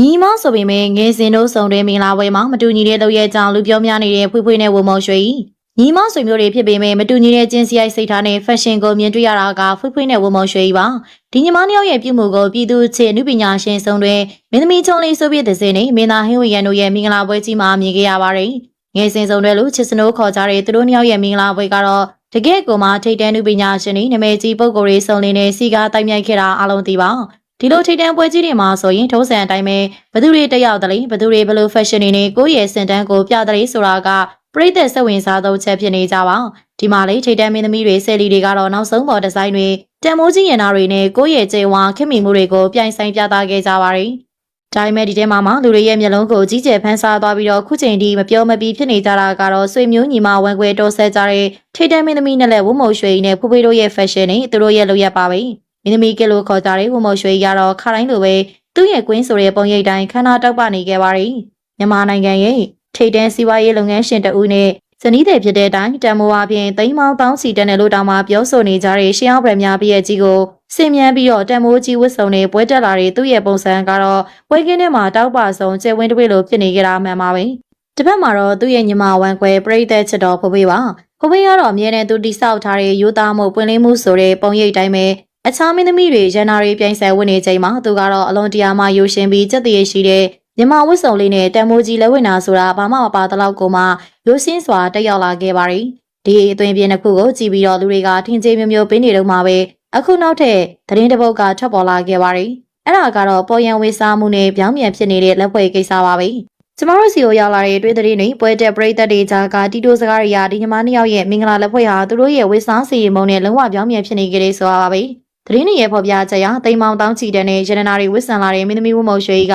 ညီမဆိုပေမဲ့ငယ်စဉ်တို့စုံတဲ့မင်္ဂလာပွဲမှာမတူညီတဲ့လုပ်ရဲ့ကြောင့်လူပြောများနေတဲ့ဖွေးဖွေးနဲ့ဝုံမောင်ရွှေဤညီမဆွေမျိုးတွေဖြစ်ပေမဲ့မတူညီတဲ့ကျင်းစရိုက်စိတ်ထားနဲ့ fashion ကိုမြင်တွေ့ရတာကဖွေးဖွေးနဲ့ဝုံမောင်ရွှေဤပါဒီညီမနှစ်ယောက်ရဲ့ပြုမှုကိုပြည်သူ့ချစ်အမှုပညာရှင်စုံတွဲမင်းသမီးချုံလေးဆိုပြတဲ့စင်နဲ့မင်းသားဟင်းဝေရန်တို့ရဲ့မင်္ဂလာပွဲကြီးမှာမြင်ခဲ့ရပါတယ်ငယ်စဉ်စုံတွဲလို့ချစ်စနိုးခေါ်ကြတဲ့သူတို့နှစ်ယောက်ရဲ့မင်္ဂလာပွဲကတော့တကယ့်ကိုမှထိတ်တန်းမှုပညာရှင်တွေနာမည်ကြီးပုဂ္ဂိုလ်တွေစုံလင်နေစီကားတိုက်မြိုက်ခဲ့တာအလုံးသိပါ ဒီလိုထိတ်တန့်ပွဲကြီးတွေမှာဆိုရင်ထုံးစံအတိုင်းပဲဘသူတွေတက်ရောက်တယ်လေဘသူတွေဘယ်လို fashion တွေနဲ့ကိုယ့်ရဲ့စင်တန်းကိုပြတယ်လေဆိုတာကပြိသက်စိတ်ဝင်စားသောချက်ဖြစ်နေကြပါဒီမှာလေထိတ်တန့်မင်းသမီးတွေဆယ်လီတွေကတော့နောက်ဆုံးပေါ်ဒီဇိုင်းတွေတန်မိုးကြီးရန်နာတွေနဲ့ကိုယ့်ရဲ့ကျေဝါခင်မီမှုတွေကိုပြိုင်ဆိုင်ပြသခဲ့ကြပါရီဒါပေမဲ့ဒီထဲမှာမှလူတွေရဲ့မျက်လုံးကိုကြီးကျယ်ဖန်ဆားသွားပြီးတော့ခုချိန်ထိမပြောမပြီးဖြစ်နေကြတာကတော့ဆွေမျိုးညီမဝန်ခွဲတော်ဆက်ကြတဲ့ထိတ်တန့်မင်းသမီးနဲ့လည်းဝုံမုံရွှေနဲ့ဖူဖေတို့ရဲ့ fashion တွေသူတို့ရဲ့လုပ်ရက်ပါပဲ မင်းသမီးကလို့ခေါ်ကြတဲ့ဝမော်ရွှေကတော့ခါတိုင်းလိုပဲသူ့ရဲ့ကွင်းဆိုတဲ့ပုံရိပ်တိုင်းခန္ဓာတောက်ပနေခဲ့ပါရီမြန်မာနိုင်ငံရဲ့ထိတ်တန်းစီးပွားရေးလုပ်ငန်းရှင်တဦးနဲ့ဇနီးတဲ့ဖြစ်တဲ့အတိုင်းတန်မိုးအပြင်သိန်းမောင်းတောင်းစီတန်တယ်လို့တောင်မှပြောဆိုနေကြတဲ့ရှင်းအောင်ဗရများပြည့်ကြီးကိုစင်မြန်ပြီးတော့တန်မိုးကြီးဝတ်စုံနဲ့ပွဲတက်လာတဲ့သူ့ရဲ့ပုံစံကတော့ပွဲကင်းထဲမှာတောက်ပဆုံးကျဲဝင်းတစ်ပိလိုဖြစ်နေကြတာမှန်ပါပဲတစ်ဖက်မှာတော့သူ့ရဲ့ညီမဝမ်ခွဲပြိသက်ချစ်တော်ဖိုးဖေးပါဖိုးဖေးကတော့အမြဲတမ်းသူတိဆောက်ထားတဲ့ယူသားမှုပွင့်လင်းမှုဆိုတဲ့ပုံရိပ်တိုင်းပဲ အခြားမင်းသမီးတွေရန်နာတွေပြိုင်ဆိုင်ဝင်နေချိန်မှာသူကတော့အလွန်တရာမှယူရှင်ပြီးစက်တရရှိတဲ့မြမဝတ်စုံလေးနဲ့တန်မိုးကြီးလက်ဝင်နာဆိုတာဘာမှမပါတလောက်ကိုမှရိုးရှင်းစွာတက်ရောက်လာခဲ့ပါရီဒီအသွင်ပြင်းတစ်ခုကိုကြည့်ပြီးတော့လူတွေကထင်ကြီးမျိုးမျိုးပေးနေတော့မှပဲအခုနောက်ထပ်သတင်းတစ်ပုဒ်ကထွက်ပေါ်လာခဲ့ပါရီအဲ့ဒါကတော့ပေါ်ရန်ဝေးစားမှုနဲ့ပြောင်းပြန်ဖြစ်နေတဲ့လက်ဖွဲ့ကိစ္စပါပဲကျမတို့စီကိုရောက်လာတဲ့တွေ့တဲ့တွေပွဲတက်ပရိသတ်တွေကြားကတီတိုစကားတွေကဒီညီမနှစ်ယောက်ရဲ့မင်္ဂလာလက်ဖွဲ့ဟာသူတို့ရဲ့ဝေးစားစီရင်မုံနဲ့လုံးဝပြောင်းပြန်ဖြစ်နေကြတယ်ဆိုတာပါပဲ သတင်းတွေရဲ့ဖော်ပြချက်အရတိမ်မောင်တောင်းချီတဲ့နဲ့ရတနာတွေဝစ်ဆန်လာတဲ့မင်းသမီးဝမုံရွှေက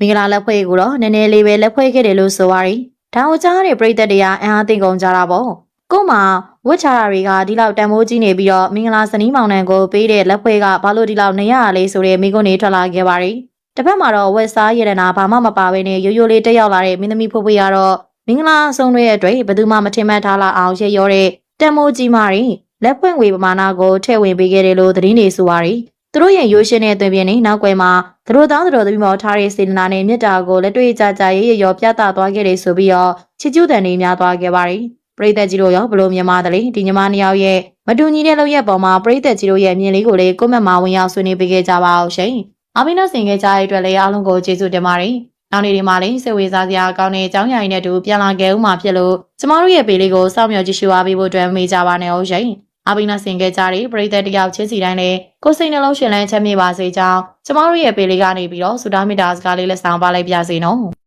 မင်္ဂလာလက်ဖွဲ့ကိုတော့နည်းနည်းလေးပဲလက်ဖွဲ့ခဲ့တယ်လို့ဆိုပါရီ။ဒါကိုကြားတဲ့ပြည်သက်တွေကအံအားသိကုန်ကြတာပေါ့။ကို့မှာဝတ်ချတာတွေကဒီလောက်တန်မိုးကြီးနေပြီးတော့မင်္ဂလာစနီးမောင်နှံကိုပေးတဲ့လက်ဖွဲ့ကဘာလို့ဒီလောက်နေရလဲဆိုတဲ့မိကုန်းတွေထွက်လာခဲ့ပါရီ။တစ်ဖက်မှာတော့ဝက်စားရတနာဘာမှမပါဘဲနဲ့ရိုးရိုးလေးတက်ရောက်လာတဲ့မင်းသမီးဖိုးဖွေးကတော့မင်္ဂလာဆုံးတွေအတွက်ဘယ်သူမှမထင်မှတ်ထားလောက်အောင်ရရောတဲ့တန်မိုးကြီးမာရီ လက်ဖွင့်ငွေပမာဏကိုထည့်ဝင်ပေးခဲ့တယ်လို့သတင်းတွေဆိုပါရီသူတို့ရဲ့ရိုးရှင်းတဲ့သွင်ပြင်တွေနောက်ွယ်မှာသူတို့သားသူတို့သမီးမောထားတဲ့စေတနာနဲ့မေတ္တာကိုလက်တွေ့ကြကြရေးရောပြသသွားခဲ့တယ်ဆိုပြီးတော့ချစ်ကျူးတန်တွေများသွားခဲ့ပါရီပရိသတ်ကြီးတို့ရောဘလို့မြန်မာတလေဒီညီမနှစ်ယောက်ရဲ့မတူညီတဲ့လောက်ရဲ့ပုံမှာပရိသတ်ကြီးတို့ရဲ့မြင်လေးကိုလေးကိုမက်မှာဝင်ရောက်ဆွေးနွေးပေးခဲ့ကြပါအောင်ရှင်အမင်းတို့ဆင်ခဲ့ကြတဲ့အတွက်လည်းအားလုံးကိုကျေးဇူးတင်ပါတယ်နောက်နေ့ဒီမှာလည်းစိတ်ဝေစားစရာကောင်းတဲ့အကြောင်းအရာတွေနဲ့အတူပြန်လာခဲ့ဦးမှာဖြစ်လို့ကျမတို့ရဲ့ပေလေးကိုစောင့်မျှော်ကြည့်ရှုအားပေးဖို့အတွက်မေးကြပါနဲ့ဟုတ်ရှင် အဘိနာဆင်ခဲ့ကြတဲ့ပရိသတ်တယောက်ချင်းစီတိုင်းလည်းကိုယ်စိတ်နှလုံးရှင်လန်းချမ်းမြေပါစေကြောင်းကျမတို့ရဲ့ပေလေးကနေပြီးတော့ဆုတောင်းမေတ္တာစကားလေးလက်ဆောင်ပါလိုက်ပါစေနော်